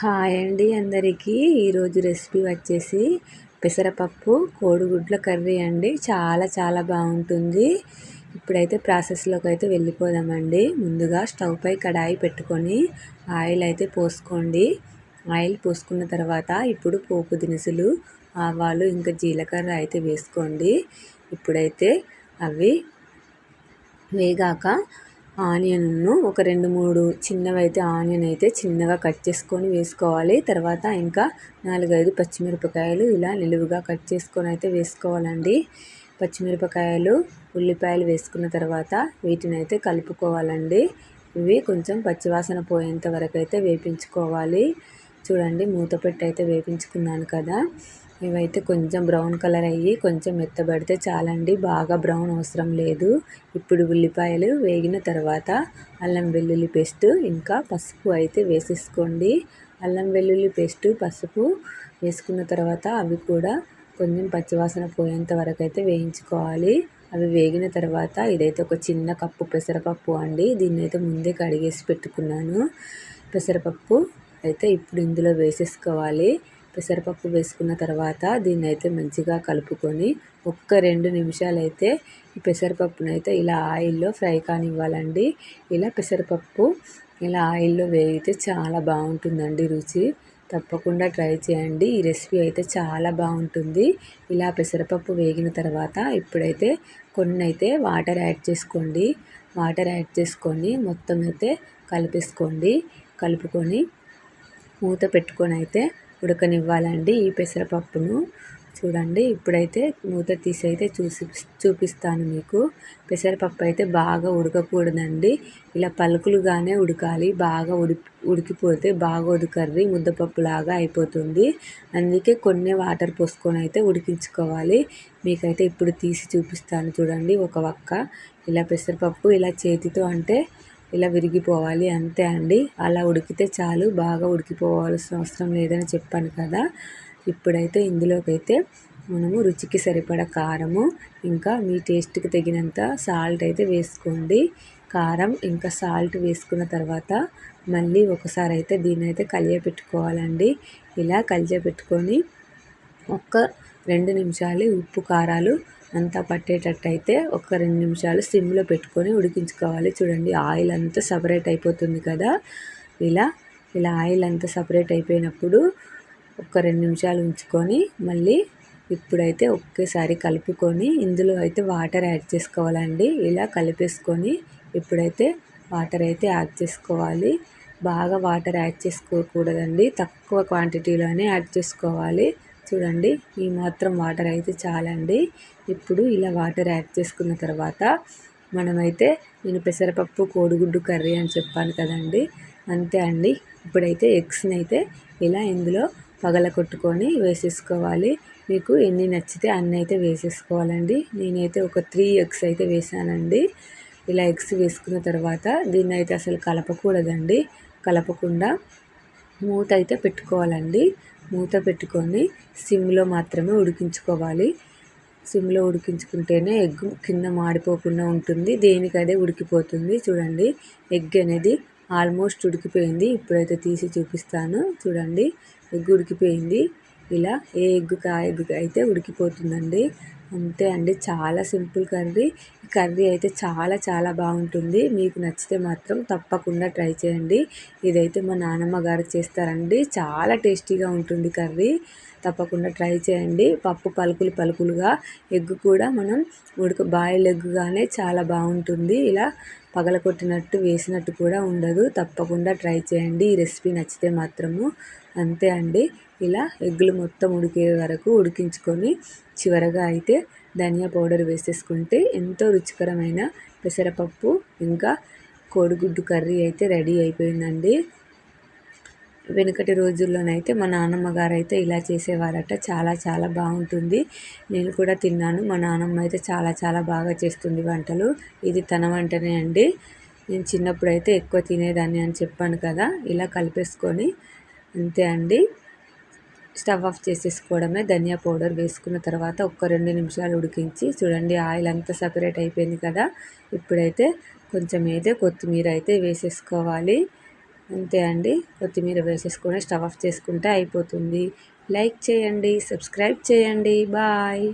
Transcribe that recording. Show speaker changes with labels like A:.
A: Hi అండి అందరికీ. ఈరోజు రెసిపీ వచ్చేసి పెసరపప్పు కోడిగుడ్ల కర్రీ అండి. చాలా చాలా బాగుంటుంది. ఇప్పుడైతే ప్రాసెస్లోకి అయితే వెళ్ళిపోదామండి. ముందుగా స్టవ్ పై కడాయి పెట్టుకొని ఆయిల్ అయితే పోసుకోండి. ఆయిల్ పోసుకున్న తర్వాత ఇప్పుడు పోపు దినుసులు ఆవాలు ఇంకా జీలకర్ర అయితే వేసుకోండి. ఇప్పుడైతే అవి వేగాక ఆనియన్ను ఒక రెండు మూడు చిన్నవైతే ఆనియన్ అయితే చిన్నగా కట్ చేసుకొని వేసుకోవాలి. తర్వాత ఇంకా నాలుగైదు పచ్చిమిరపకాయలు ఇలా నిలువుగా కట్ చేసుకొని అయితే వేసుకోవాలండి. పచ్చిమిరపకాయలు ఉల్లిపాయలు వేసుకున్న తర్వాత వీటిని అయితే కలుపుకోవాలండి. ఇవి కొంచెం పచ్చివాసన పోయేంత వరకు అయితే వేపించుకోవాలి. చూడండి మూత పెట్టి అయితే వేపించుకున్నాను కదా. ఇవైతే కొంచెం బ్రౌన్ కలర్ అయ్యి కొంచెం మెత్తబడితే చాలండి. బాగా బ్రౌన్ అవసరం లేదు. ఇప్పుడు ఉల్లిపాయలు వేగిన తర్వాత అల్లం వెల్లుల్లి పేస్ట్ ఇంకా పసుపు అయితే వేసేసుకోండి. అల్లం వెల్లుల్లి పేస్ట్ పసుపు వేసుకున్న తర్వాత అవి కూడా కొంచెం పచ్చివాసన పోయేంత వరకు అయితే వేయించుకోవాలి. అవి వేగిన తర్వాత ఇదైతే ఒక చిన్న కప్పు పెసరపప్పు అండి. దీన్ని అయితే ముందే కడిగేసి పెట్టుకున్నాను. పెసరపప్పు అయితే ఇప్పుడు ఇందులో వేసేసుకోవాలి. పెసరపప్పు వేసుకున్న తర్వాత దీన్ని అయితే మంచిగా కలుపుకొని ఒక్క రెండు నిమిషాలు అయితే ఈ పెసరపప్పునైతే ఇలా ఆయిల్లో ఫ్రై కానివ్వాలండి. ఇలా పెసరపప్పు ఇలా ఆయిల్లో వేగితే చాలా బాగుంటుందండి రుచి. తప్పకుండా ట్రై చేయండి. ఈ రెసిపీ అయితే చాలా బాగుంటుంది. ఇలా పెసరపప్పు వేగిన తర్వాత ఇప్పుడైతే కొన్ని అయితే వాటర్ యాడ్ చేసుకోండి. వాటర్ యాడ్ చేసుకొని మొత్తం అయితే కలిపేసుకోండి. కలుపుకొని మూత పెట్టుకొని అయితే ఉడకనివ్వాలండి ఈ పెసరపప్పును. చూడండి ఇప్పుడైతే మూత తీసి అయితే చూసి చూపిస్తాను మీకు. పెసరపప్పు అయితే బాగా ఉడకకూడదండి. ఇలా పలుకులుగానే ఉడకాలి. బాగా ఉడి ఉడికిపోతే బాగా కర్రీ ముద్దపప్పు లాగా అయిపోతుంది. అందుకే కొన్ని వాటర్ పోసుకొని అయితే ఉడికించుకోవాలి. మీకైతే ఇప్పుడు తీసి చూపిస్తాను చూడండి ఒక వక్క. ఇలా పెసరపప్పు ఇలా చేతితో అంటే ఇలా విరిగిపోవాలి. అంతే అండి. అలా ఉడికితే చాలు. బాగా ఉడికిపోవాల్సిన అవసరం లేదని చెప్పాను కదా. ఇప్పుడైతే ఇందులోకైతే మనము రుచికి సరిపడ కారము ఇంకా మీ టేస్ట్కి తగినంత సాల్ట్ అయితే వేసుకోండి. కారం ఇంకా సాల్ట్ వేసుకున్న తర్వాత మళ్ళీ ఒకసారి అయితే దీన్ని అయితే కలియపెట్టుకోవాలండి ఇలా కలియపెట్టుకొని ఒక్క రెండు నిమిషాలు ఉప్పు కారాలు అంతా పట్టేటట్టయితే ఒక రెండు నిమిషాలు సిమ్లో పెట్టుకొని ఉడికించుకోవాలి. చూడండి ఆయిల్ అంతా సపరేట్ అయిపోతుంది కదా. ఇలా ఇలా ఆయిల్ అంతా సపరేట్ అయిపోయినప్పుడు ఒక రెండు నిమిషాలు ఉంచుకొని మళ్ళీ ఇప్పుడైతే ఒకేసారి కలుపుకొని ఇందులో అయితే వాటర్ యాడ్ చేసుకోవాలండి. ఇలా కలిపేసుకొని ఇప్పుడైతే వాటర్ అయితే యాడ్ చేసుకోవాలి. బాగా వాటర్ యాడ్ చేసుకోకూడదండి. తక్కువ క్వాంటిటీలోనే యాడ్ చేసుకోవాలి. చూడండి. ఈ మాత్రం వాటర్ అయితే చాలండి. ఇప్పుడు ఇలా వాటర్ యాడ్ చేసుకున్న తర్వాత మనమైతే నేను పెసరపప్పు కోడిగుడ్డు కర్రీ అని చెప్పాను కదండి. అంతే అండి. ఇప్పుడైతే ఎగ్స్ని అయితే ఇలా ఇందులో పగల కొట్టుకొని వేసేసుకోవాలి. మీకు ఎన్ని నచ్చితే అన్ని అయితే వేసేసుకోవాలండి. నేనైతే ఒక త్రీ ఎగ్స్ అయితే వేసానండి. ఇలా ఎగ్స్ వేసుకున్న తర్వాత దీన్ని అయితే అసలు కలపకూడదండి. కలపకుండా మూత అయితే పెట్టుకోవాలండి. మూత పెట్టుకొని సిమ్లో మాత్రమే ఉడికించుకోవాలి. సిమ్లో ఉడికించుకుంటేనే ఎగ్ కింద మాడిపోకుండా ఉంటుంది. దేనికదే ఉడికిపోతుంది చూడండి. ఎగ్ అనేది ఆల్మోస్ట్ ఉడికిపోయింది. ఇప్పుడైతే తీసి చూపిస్తాను. చూడండి. ఎగ్ ఉడికిపోయింది. ఇలా ఏ ఎగ్ కా ఎగ్ అయితే ఉడికిపోతుందండి. అంతే అండి చాలా సింపుల్ కర్రీ. ఈ కర్రీ అయితే చాలా చాలా బాగుంటుంది. మీకు నచ్చితే మాత్రం తప్పకుండా ట్రై చేయండి. ఇదైతే మా నాన్నమ్మ గారు చేస్తారండి. చాలా టేస్టీగా ఉంటుంది కర్రీ. తప్పకుండా ట్రై చేయండి. పప్పు పలుకులు పలుకులుగా ఎగ్ కూడా మనం ఉడక బాయిల్ ఎగ్గానే చాలా బాగుంటుంది. ఇలా పగలకొట్టినట్టు వేసినట్టు కూడా ఉండదు. తప్పకుండా ట్రై చేయండి. ఈ రెసిపీ నచ్చితే మాత్రము అంతే అండి. ఇలా ఎగ్గులు మొత్తం ఉడికే వరకు ఉడికించుకొని చివరగా అయితే ధనియా పౌడర్ వేసేసుకుంటే ఎంతో రుచికరమైన పెసరపప్పు ఇంకా కోడిగుడ్డు కర్రీ అయితే రెడీ అయిపోయిందండి. వెనుకటి రోజుల్లోనైతే మా నాన్నమ్మ గారు అయితే ఇలా చేసేవారట. చాలా చాలా బాగుంటుంది. నేను కూడా తిన్నాను. మా నాన్నమ్మ అయితే చాలా చాలా బాగా చేస్తుంది వంటలు. ఇది తన వంటనే అండి. నేను చిన్నప్పుడు అయితే ఎక్కువ తినేదాన్ని అని చెప్పాను కదా. ఇలా కలిపేసుకొని అంతే అండి. స్టవ్ ఆఫ్ చేసేసుకోవడమే. ధనియా పౌడర్ వేసుకున్న తర్వాత ఒక్క రెండు నిమిషాలు ఉడికించి చూడండి ఆయిల్ అంతా సపరేట్ అయిపోయింది కదా. ఇప్పుడైతే కొంచెం అయితే కొత్తిమీర అయితే వేసేసుకోవాలి. అంతే అండి. కొత్తిమీర వేసేసుకొని స్టవ్ ఆఫ్ చేసుకుంటే అయిపోతుంది. లైక్ చేయండి సబ్స్క్రైబ్ చేయండి. బాయ్.